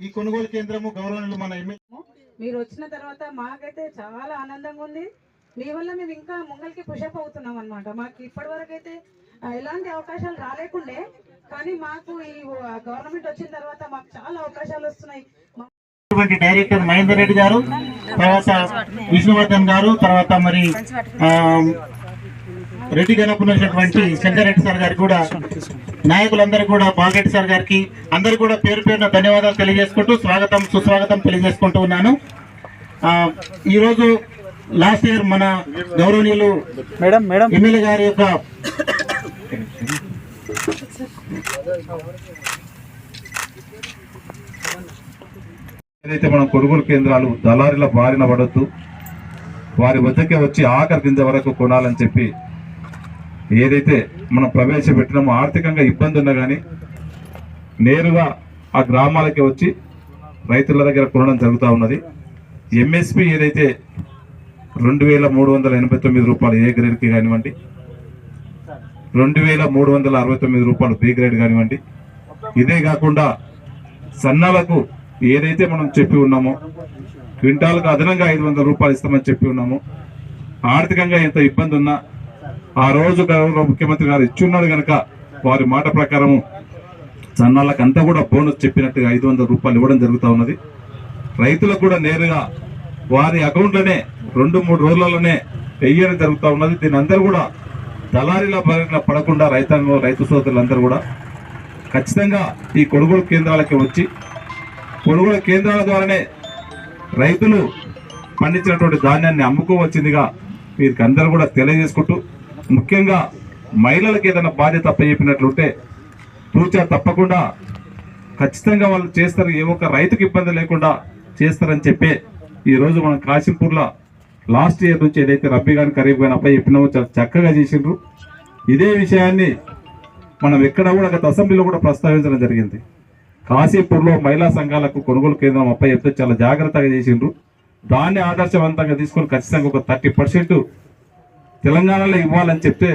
ఈ కొనుగోలు కేంద్రము గౌరవనీయులు మన మీరు వచ్చిన తర్వాత మాకైతే చాలా ఆనందంగా ఉంది. మీ వల్ల మేము ఇంకా ముంగల్కి పుషప్ అవుతున్నాం అనమాట మాకు ఇప్పటి వరకు అయితే ఎలాంటి అవకాశాలు రాలేకుండే కానీ మాకు ఈ గవర్నమెంట్ వచ్చిన తర్వాత మాకు చాలా అవకాశాలు వస్తున్నాయి. డైరెక్టర్ మహేందర్ రెడ్డి గారు తర్వాత విష్ణువర్ధన్ గారు తర్వాత మరి రెడ్డి గణపున్నటువంటి శంకర్ రెడ్డి సార్ గారికి కూడా నాయకులందరూ కూడా బాగరెడ్డి సార్ గారికి అందరు కూడా పేరు పేరున ధన్యవాదాలు తెలియజేసుకుంటూ స్వాగతం సుస్వాగతం తెలియజేసుకుంటూ ఉన్నాను. ఈరోజు లాస్ట్ ఇయర్ మన గౌరవనీయులు మేడం మేడం. ఎమ్మెల్యే గారి యొక్క ఏదైతే మనం కొనుగోలు కేంద్రాలు దళారీల బారిన పడొద్దు వారి వద్దకే వచ్చి ఆఖరి గింజ వరకు కొనాలని చెప్పి ఏదైతే మనం ప్రవేశపెట్టినామో ఆర్థికంగా ఇబ్బంది ఉన్నా కానీ నేరుగా ఆ గ్రామాలకి వచ్చి రైతుల దగ్గర కొనడం జరుగుతూ ఉన్నది. ఎంఎస్పి ఏదైతే రెండు వేల మూడు వందల ఎనభై తొమ్మిది రూపాయలు ఏ గ్రేడ్కి కానివ్వండి రెండు వేల మూడు వందల అరవై తొమ్మిది రూపాయలు బి గ్రేడ్ కానివ్వండి ఇదే కాకుండా సన్నాలకు ఏదైతే మనం చెప్పి ఉన్నామో క్వింటాల్కు అదనంగా ఐదు వందల రూపాయలు ఇస్తామని చెప్పి ఉన్నామో ఆర్థికంగా ఎంత ఇబ్బంది ఉన్నా ఆ రోజు గౌరవ ముఖ్యమంత్రి గారు ఇచ్చున్నాడు కనుక వారి మాట ప్రకారము సన్నాలకు అంతా కూడా బోనస్ చెప్పినట్టుగా ఐదు వందల రూపాయలు ఇవ్వడం జరుగుతూ ఉన్నది. రైతులకు కూడా నేరుగా వారి అకౌంట్లోనే రెండు మూడు రోజులలోనే వెయ్యడం జరుగుతూ ఉన్నది. దీని అందరూ కూడా దళారీల బారిన పడకుండా రైతాంగం రైతు సోదరులందరూ కూడా ఖచ్చితంగా ఈ కొనుగోలు కేంద్రాలకి వచ్చి కొనుగోలు కేంద్రాల ద్వారానే రైతులు పండించినటువంటి ధాన్యాన్ని అమ్ముకోవచ్చిందిగా వీరికి అందరూ కూడా తెలియజేసుకుంటూ ముఖ్యంగా మహిళలకు ఏదైనా బాధ్యత అప్పచెప్పినట్లుంటే తూచా తప్పకుండా ఖచ్చితంగా వాళ్ళు చేస్తారు. ఏ ఒక్క రైతుకు ఇబ్బంది లేకుండా చేస్తారని చెప్పే ఈరోజు మనం కాశీంపూర్లో లాస్ట్ ఇయర్ నుంచి ఏదైతే రబ్బీ కానీ ఖరీఫ్ కానీ అప్ప చెప్పినామో చాలా చక్కగా చేసిండ్రు. ఇదే విషయాన్ని మనం ఎక్కడ కూడా గత అసెంబ్లీలో కూడా ప్రస్తావించడం జరిగింది. కాశీపూర్లో మహిళా సంఘాలకు కొనుగోలు కేంద్రం అప్ప చెప్తే చాలా జాగ్రత్తగా చేసిండ్రు. దాన్ని ఆదర్శవంతంగా తీసుకొని ఖచ్చితంగా ఒక థర్టీ పర్సెంట్ తెలంగాణలో ఇవ్వాలని చెప్తే